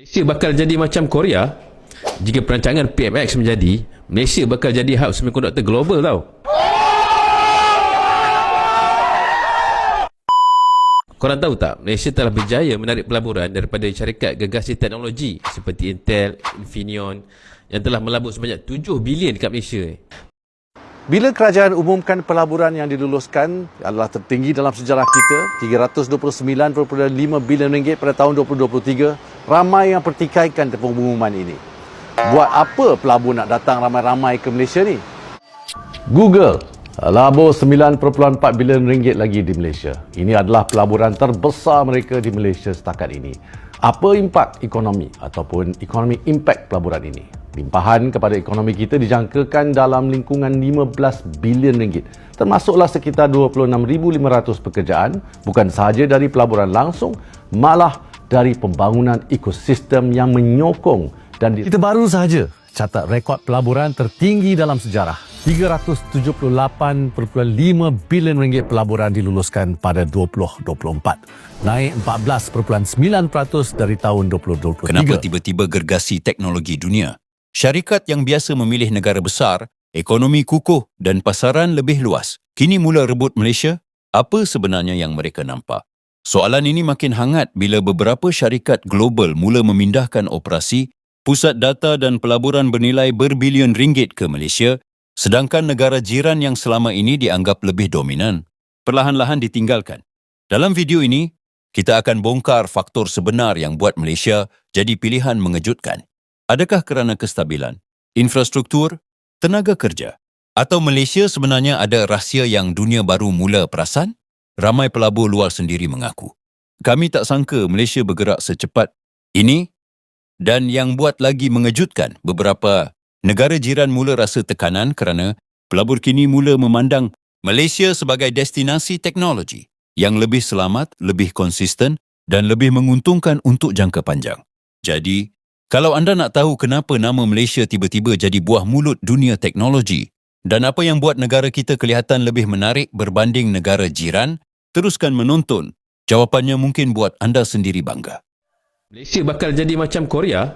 Malaysia bakal jadi macam Korea jika perancangan PMX menjadi Malaysia bakal jadi hub semiconductor global tau Korang tahu tak, Malaysia telah berjaya menarik pelaburan daripada syarikat gegasi teknologi seperti Intel, Infineon yang telah melabur sebanyak 7 bilion dekat Malaysia. Bila kerajaan umumkan pelaburan yang diluluskan adalah tertinggi dalam sejarah kita, 329.5 bilion ringgit pada tahun 2023, ramai yang pertikaikan pengumuman ini. Buat apa pelabur nak datang ramai-ramai ke Malaysia ni? Google labur 9.4 bilion ringgit lagi di Malaysia. Ini adalah pelaburan terbesar mereka di Malaysia setakat ini. Apa impak ekonomi ataupun ekonomi impak pelaburan ini? Limpahan kepada ekonomi kita dijangkakan dalam lingkungan 15 bilion ringgit. Termasuklah sekitar 26,500 pekerjaan bukan sahaja dari pelaburan langsung, malah dari pembangunan ekosistem yang menyokong dan di... Kita baru sahaja catat rekod pelaburan tertinggi dalam sejarah 378.5 bilion ringgit pelaburan diluluskan pada 2024. Naik 14.9% dari tahun 2023. Kenapa tiba-tiba gergasi teknologi dunia? Syarikat yang biasa memilih negara besar, ekonomi kukuh dan pasaran lebih luas, kini mula rebut Malaysia? Apa sebenarnya yang mereka nampak? Soalan ini makin hangat bila beberapa syarikat global mula memindahkan operasi pusat data dan pelaburan bernilai berbilion ringgit ke Malaysia sedangkan negara jiran yang selama ini dianggap lebih dominan perlahan-lahan ditinggalkan. Dalam video ini, kita akan bongkar faktor sebenar yang buat Malaysia jadi pilihan mengejutkan. Adakah kerana kestabilan, infrastruktur, tenaga kerja, atau Malaysia sebenarnya ada rahsia yang dunia baru mula perasan? Ramai pelabur luar sendiri mengaku. Kami tak sangka Malaysia bergerak secepat ini dan yang buat lagi mengejutkan beberapa negara jiran mula rasa tekanan kerana pelabur kini mula memandang Malaysia sebagai destinasi teknologi yang lebih selamat, lebih konsisten dan lebih menguntungkan untuk jangka panjang. Jadi, kalau anda nak tahu kenapa nama Malaysia tiba-tiba jadi buah mulut dunia teknologi dan apa yang buat negara kita kelihatan lebih menarik berbanding negara jiran, teruskan menonton. Jawapannya mungkin buat anda sendiri bangga. Malaysia bakal jadi macam Korea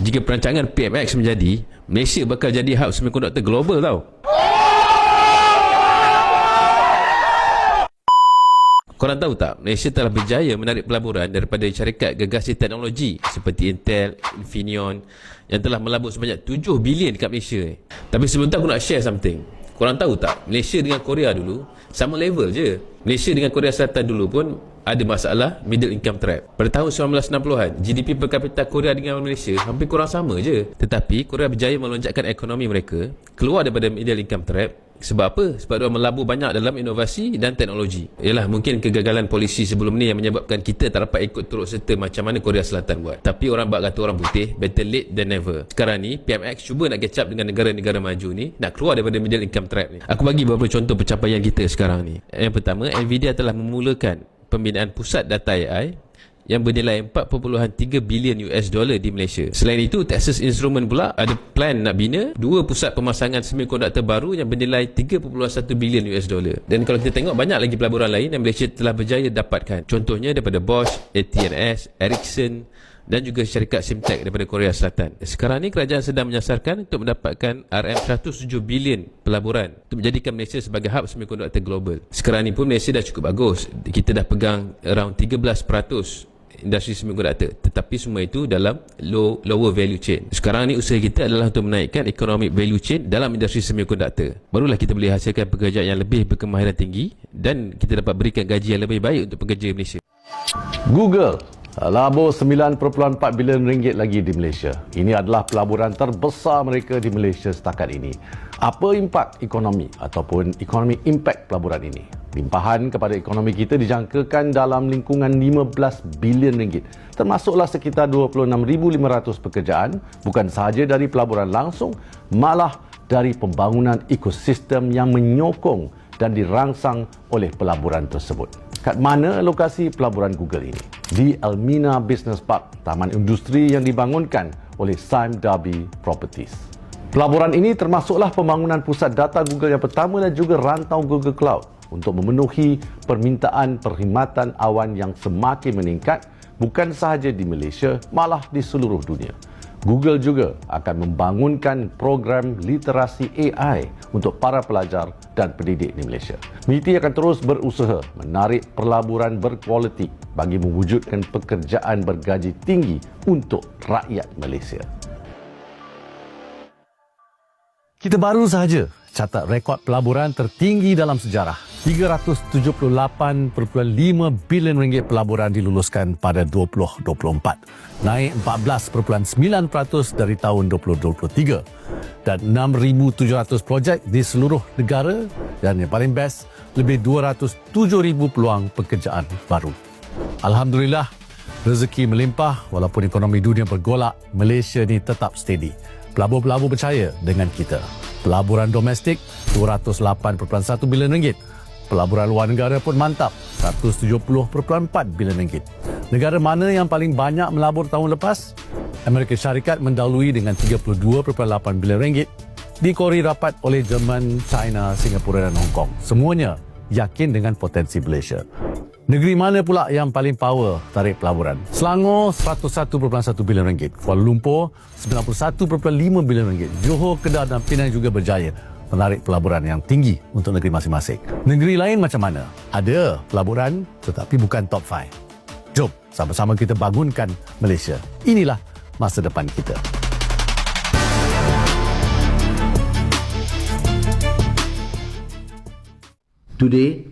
jika perancangan PMX menjadi Malaysia bakal jadi hub semiconductor global tau Korang tahu tak, Malaysia telah berjaya menarik pelaburan daripada syarikat gegasi teknologi seperti Intel, Infineon yang telah melabur sebanyak 7 bilion dekat Malaysia. Tapi sebelum tu aku nak share something. Korang tahu tak, Malaysia dengan Korea dulu sama level je. Malaysia dengan Korea Selatan dulu pun ada masalah middle income trap. Pada tahun 1960-an, GDP per kapita Korea dengan Malaysia hampir kurang sama je. Tetapi Korea berjaya melonjakkan ekonomi mereka keluar daripada middle income trap sebab apa? Sebab mereka melabur banyak dalam inovasi dan teknologi. Ialah mungkin kegagalan polisi sebelum ni yang menyebabkan kita tak dapat ikut turut serta macam mana Korea Selatan buat. Tapi orang bak kata orang putih, better late than never. Sekarang ni, PMX cuba nak catch up dengan negara-negara maju ni, nak keluar daripada middle income trap ni. Aku bagi beberapa contoh pencapaian kita sekarang ni. Yang pertama, Nvidia telah memulakan pembinaan pusat data AI yang bernilai 4.3 bilion US dollar di Malaysia. Selain itu, Texas Instrument pula ada plan nak bina dua pusat pemasangan semikonduktor baru yang bernilai 3.1 bilion US dollar. Dan kalau kita tengok banyak lagi pelaburan lain yang Malaysia telah berjaya dapatkan. Contohnya daripada Bosch, AT&S, Ericsson, dan juga syarikat Simtek daripada Korea Selatan. Sekarang ni kerajaan sedang menyasarkan untuk mendapatkan RM107 bilion pelaburan untuk menjadikan Malaysia sebagai hub semiconductor global. Sekarang ni pun Malaysia dah cukup bagus. Kita dah pegang around 13% industri semiconductor tetapi semua itu dalam low lower value chain sekarang ni usaha kita adalah untuk menaikkan economic value chain dalam industri semiconductor barulah kita boleh hasilkan pekerjaan yang lebih berkemahiran tinggi dan kita dapat berikan gaji yang lebih baik untuk pekerja Malaysia Google labur 9.4 bilion ringgit lagi di Malaysia. Ini adalah pelaburan terbesar mereka di Malaysia setakat ini. Apa impak ekonomi ataupun ekonomi impak pelaburan ini? Limpahan kepada ekonomi kita dijangkakan dalam lingkungan 15 bilion ringgit. Termasuklah sekitar 26,500 pekerjaan bukan sahaja dari pelaburan langsung, malah dari pembangunan ekosistem yang menyokong dan dirangsang oleh pelaburan tersebut. Kat mana lokasi pelaburan Google ini? Di Elmina Business Park, taman industri yang dibangunkan oleh Sime Darby Properties. Pelaburan ini termasuklah pembangunan pusat data Google yang pertama dan juga rantau Google Cloud untuk memenuhi permintaan perkhidmatan awan yang semakin meningkat bukan sahaja di Malaysia, malah di seluruh dunia. Google juga akan membangunkan program literasi AI untuk para pelajar dan pendidik di Malaysia. MITI akan terus berusaha menarik pelaburan berkualiti bagi mewujudkan pekerjaan bergaji tinggi untuk rakyat Malaysia. Kita baru sahaja catat rekod pelaburan tertinggi dalam sejarah. 378.5 bilion ringgit pelaburan diluluskan pada 2024. Naik 14.9% dari tahun 2023. Dan 6,700 projek di seluruh negara dan yang paling best, lebih 207,000 peluang pekerjaan baru. Alhamdulillah, rezeki melimpah walaupun ekonomi dunia bergolak, Malaysia ni tetap steady. Pelabur-pelabur percaya dengan kita. Pelaburan domestik 208.1 bilion ringgit. Pelaburan luar negara pun mantap 170.4 bilion ringgit. Negara mana yang paling banyak melabur tahun lepas? Amerika Syarikat mendahului dengan 32.8 bilion ringgit dikori rapat oleh Jerman, China, Singapura dan Hong Kong. Semuanya yakin dengan potensi Malaysia. Negeri mana pula yang paling power tarik pelaburan? Selangor 101.1 bilion ringgit, Kuala Lumpur 91.5 bilion ringgit, Johor, Kedah dan Penang juga berjaya menarik pelaburan yang tinggi untuk negeri masing-masing. Negeri lain macam mana? Ada pelaburan tetapi bukan top 5. Jom sama-sama kita bangunkan Malaysia. Inilah masa depan kita. Today,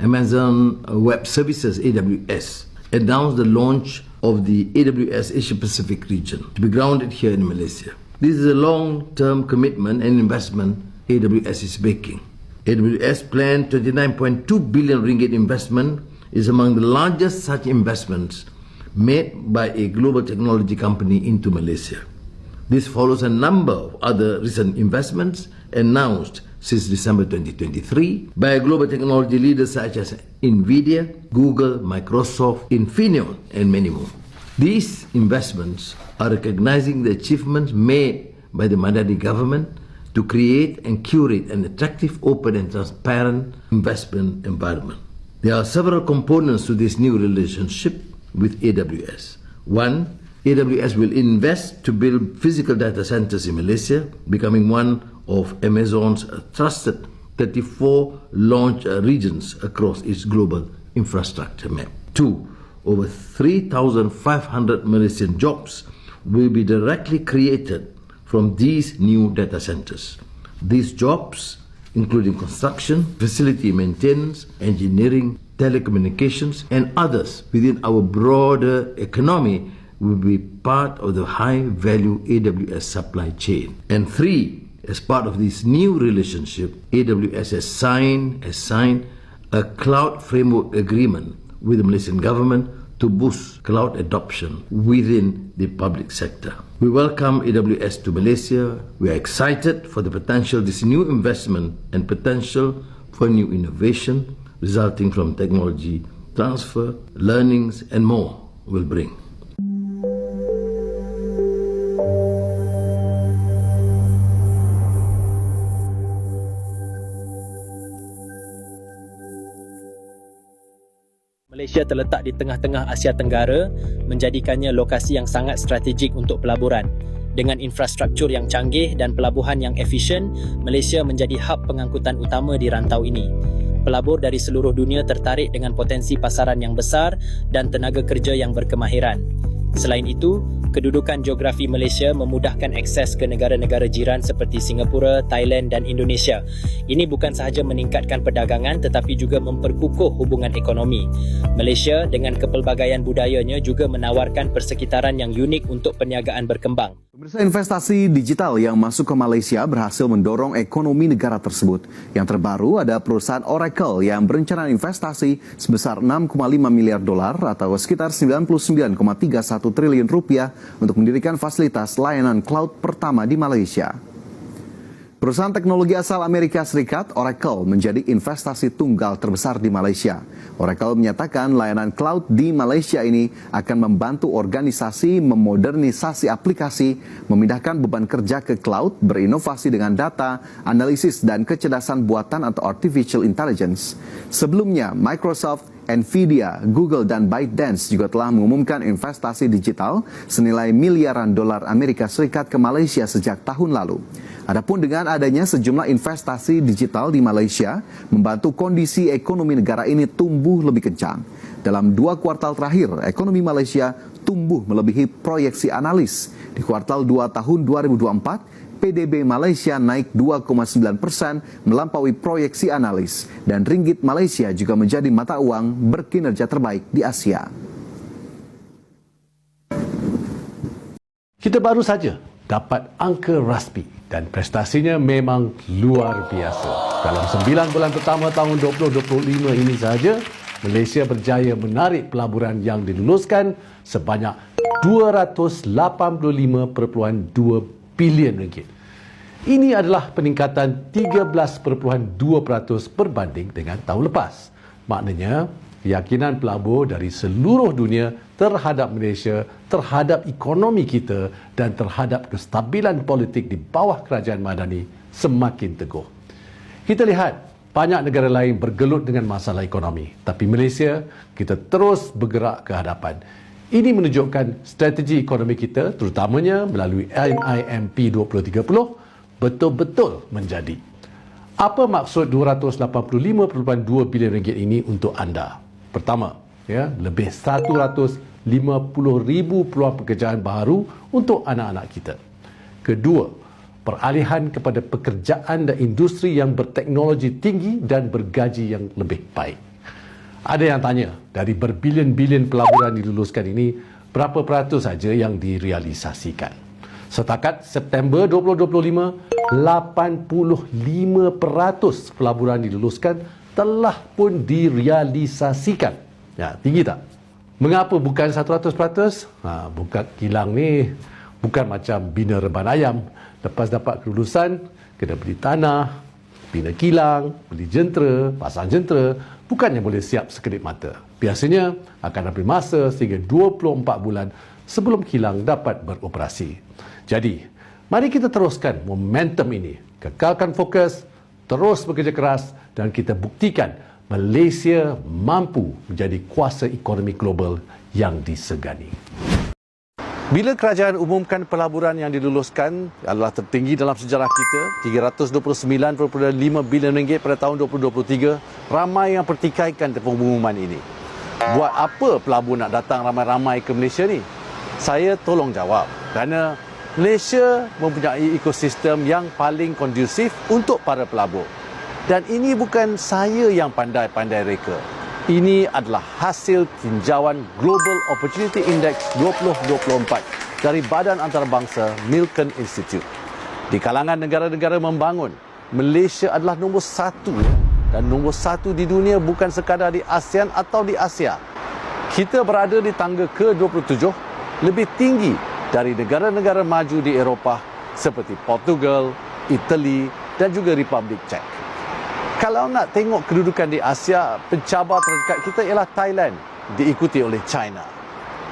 Amazon Web Services AWS announced the launch of the AWS Asia Pacific region to be grounded here in Malaysia. This is a long term commitment and investment AWS is making. AWS planned 29.2 billion ringgit investment is among the largest such investments made by a global technology company into Malaysia. This follows a number of other recent investments announced since December 2023 by global technology leaders such as Nvidia, Google, Microsoft, Infineon, and many more. These investments are recognizing the achievements made by the Madani government to create and curate an attractive, open, and transparent investment environment. There are several components to this new relationship with AWS. One, AWS will invest to build physical data centers in Malaysia, becoming one of Amazon's trusted 34 launch regions across its global infrastructure map. Two, over 3,500 Malaysian jobs will be directly created from these new data centers. These jobs, including construction, facility maintenance, engineering, telecommunications, and others within our broader economy, will be part of the high value AWS supply chain. And three, as part of this new relationship, AWS has signed, has signed a cloud framework agreement with the Malaysian government to boost cloud adoption within the public sector. We welcome AWS to Malaysia. We are excited for the potential this new investment and potential for new innovation resulting from technology transfer, learnings and more will bring. Malaysia terletak di tengah-tengah Asia Tenggara menjadikannya lokasi yang sangat strategik untuk pelaburan. Dengan infrastruktur yang canggih dan pelabuhan yang efisien, Malaysia menjadi hub pengangkutan utama di rantau ini. Pelabur dari seluruh dunia tertarik dengan potensi pasaran yang besar dan tenaga kerja yang berkemahiran. Selain itu, kedudukan geografi Malaysia memudahkan akses ke negara-negara jiran seperti Singapura, Thailand dan Indonesia. Ini bukan sahaja meningkatkan perdagangan tetapi juga memperkukuh hubungan ekonomi. Malaysia dengan kepelbagaian budayanya juga menawarkan persekitaran yang unik untuk perniagaan berkembang. Pemirsa investasi digital yang masuk ke Malaysia berhasil mendorong ekonomi negara tersebut. Yang terbaru ada perusahaan Oracle yang berencana investasi sebesar 6,5 miliar dolar atau sekitar 99,31 triliun rupiah untuk mendirikan fasilitas layanan cloud pertama di Malaysia. Perusahaan teknologi asal Amerika Serikat, Oracle, menjadi investasi tunggal terbesar di Malaysia. Oracle menyatakan layanan cloud di Malaysia ini akan membantu organisasi memodernisasi aplikasi, memindahkan beban kerja ke cloud, berinovasi dengan data, analisis dan kecerdasan buatan atau artificial intelligence. Sebelumnya, Microsoft, Nvidia, Google dan ByteDance juga telah mengumumkan investasi digital senilai miliaran dolar Amerika Serikat ke Malaysia sejak tahun lalu. Adapun dengan adanya sejumlah investasi digital di Malaysia membantu kondisi ekonomi negara ini tumbuh lebih kencang. Dalam dua kuartal terakhir, ekonomi Malaysia tumbuh melebihi proyeksi analis. Di kuartal 2 tahun 2024, PDB Malaysia naik 2,9 persen melampaui proyeksi analis dan ringgit Malaysia juga menjadi mata uang berkinerja terbaik di Asia. Kita baru saja dapat angka rasmi dan prestasinya memang luar biasa. Dalam 9 bulan pertama tahun 2025 ini sahaja, Malaysia berjaya menarik pelaburan yang diluluskan sebanyak 285.2 bilion ringgit. Ini adalah peningkatan 13.2% berbanding dengan tahun lepas. Maknanya, keyakinan pelabur dari seluruh dunia terhadap Malaysia, terhadap ekonomi kita dan terhadap kestabilan politik di bawah kerajaan Madani semakin teguh. Kita lihat banyak negara lain bergelut dengan masalah ekonomi, tapi Malaysia kita terus bergerak ke hadapan. Ini menunjukkan strategi ekonomi kita terutamanya melalui NIMP 2030 betul-betul menjadi. Apa maksud 285.2 bilion ringgit ini untuk anda? Pertama, ya, lebih 150 ribu peluang pekerjaan baru untuk anak-anak kita. Kedua, peralihan kepada pekerjaan dan industri yang berteknologi tinggi dan bergaji yang lebih baik. Ada yang tanya, dari berbilion-bilion pelaburan diluluskan ini, berapa peratus saja yang direalisasikan? Setakat September 2025, 85% pelaburan diluluskan telah pun direalisasikan. Ya, tinggi tak? Mengapa bukan 100%? Ha, bukan kilang ni bukan macam bina reban ayam. Lepas dapat kelulusan, kena beli tanah, bina kilang, beli jentera, pasang jentera, bukannya boleh siap sekedip mata. Biasanya akan ambil masa sehingga 24 bulan sebelum kilang dapat beroperasi. Jadi, mari kita teruskan momentum ini. Kekalkan fokus, terus bekerja keras dan kita buktikan Malaysia mampu menjadi kuasa ekonomi global yang disegani. Bila kerajaan umumkan pelaburan yang diluluskan adalah tertinggi dalam sejarah kita, 329.5 bilion ringgit pada tahun 2023, ramai yang pertikaikan pengumuman ini. Buat apa pelabur nak datang ramai-ramai ke Malaysia ni? Saya tolong jawab. Kerana Malaysia mempunyai ekosistem yang paling kondusif untuk para pelabur. Dan ini bukan saya yang pandai-pandai reka. Ini adalah hasil tinjauan Global Opportunity Index 2024 dari Badan Antarabangsa Milken Institute. Di kalangan negara-negara membangun, Malaysia adalah nombor satu dan nombor satu di dunia bukan sekadar di ASEAN atau di Asia. Kita berada di tangga ke-27 lebih tinggi dari negara-negara maju di Eropah seperti Portugal, Itali dan juga Republik Czech. Kalau nak tengok kedudukan di Asia, pencabar terdekat kita ialah Thailand, diikuti oleh China.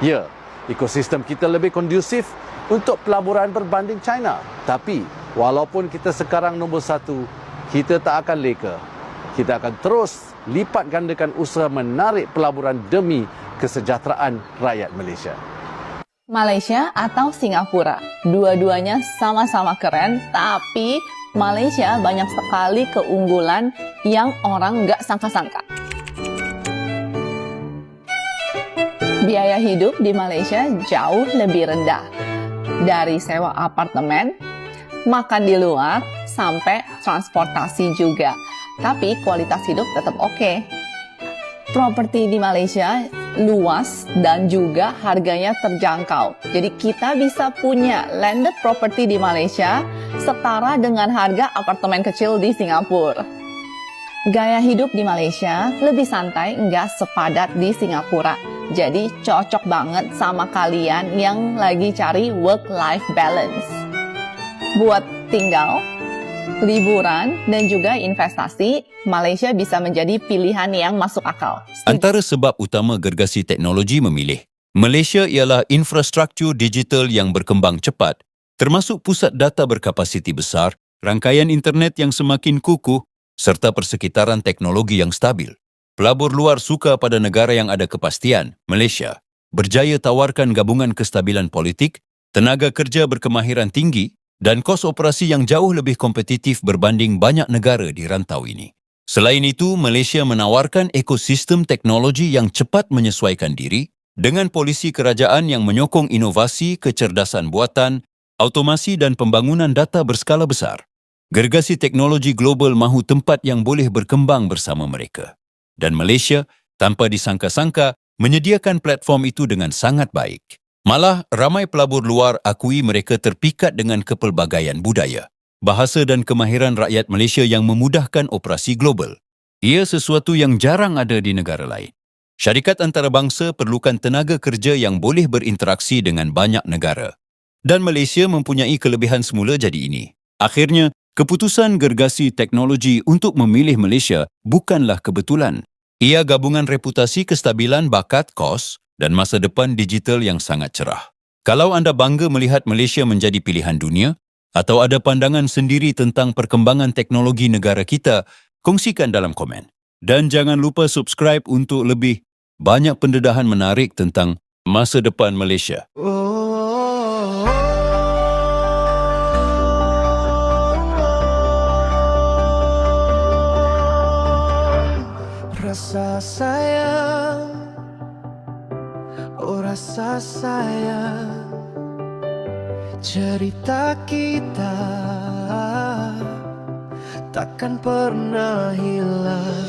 Ya, ekosistem kita lebih kondusif untuk pelaburan berbanding China. Tapi, walaupun kita sekarang nombor satu, kita tak akan leka. Kita akan terus lipat gandakan usaha menarik pelaburan demi kesejahteraan rakyat Malaysia. Malaysia atau Singapura. Dua-duanya sama-sama keren, tapi Malaysia banyak sekali keunggulan yang orang nggak sangka-sangka. Biaya hidup di Malaysia jauh lebih rendah. Dari sewa apartemen, makan di luar, sampai transportasi juga. Tapi kualitas hidup tetap oke. Okay. Properti di Malaysia luas dan juga harganya terjangkau. Jadi kita bisa punya landed property di Malaysia setara dengan harga apartemen kecil di Singapura. Gaya hidup di Malaysia lebih santai, nggak sepadat di Singapura. Jadi cocok banget sama kalian yang lagi cari work-life balance. Buat tinggal, liburan, dan juga investasi, Malaysia bisa menjadi pilihan yang masuk akal. Antara sebab utama gergasi teknologi memilih Malaysia ialah infrastruktur digital yang berkembang cepat, termasuk pusat data berkapasiti besar, rangkaian internet yang semakin kukuh, serta persekitaran teknologi yang stabil. pelabur luar suka pada negara yang ada kepastian, Malaysia, berjaya tawarkan gabungan kestabilan politik, tenaga kerja berkemahiran tinggi dan kos operasi yang jauh lebih kompetitif berbanding banyak negara di rantau ini. Selain itu, Malaysia menawarkan ekosistem teknologi yang cepat menyesuaikan diri dengan polisi kerajaan yang menyokong inovasi, kecerdasan buatan, automasi dan pembangunan data berskala besar. Gergasi teknologi global mahu tempat yang boleh berkembang bersama mereka. Dan Malaysia, tanpa disangka-sangka, menyediakan platform itu dengan sangat baik. Malah, ramai pelabur luar akui mereka terpikat dengan kepelbagaian budaya, bahasa dan kemahiran rakyat Malaysia yang memudahkan operasi global. Ia sesuatu yang jarang ada di negara lain. Syarikat antarabangsa perlukan tenaga kerja yang boleh berinteraksi dengan banyak negara. Dan Malaysia mempunyai kelebihan semula jadi ini. Akhirnya, keputusan gergasi teknologi untuk memilih Malaysia bukanlah kebetulan. Ia gabungan reputasi kestabilan bakat kos dan masa depan digital yang sangat cerah. Kalau anda bangga melihat Malaysia menjadi pilihan dunia atau ada pandangan sendiri tentang perkembangan teknologi negara kita, kongsikan dalam komen. Dan jangan lupa subscribe untuk lebih banyak pendedahan menarik tentang masa depan Malaysia. Rasa sayang. Oh rasa sayang. Cerita kita Takkan pernah hilang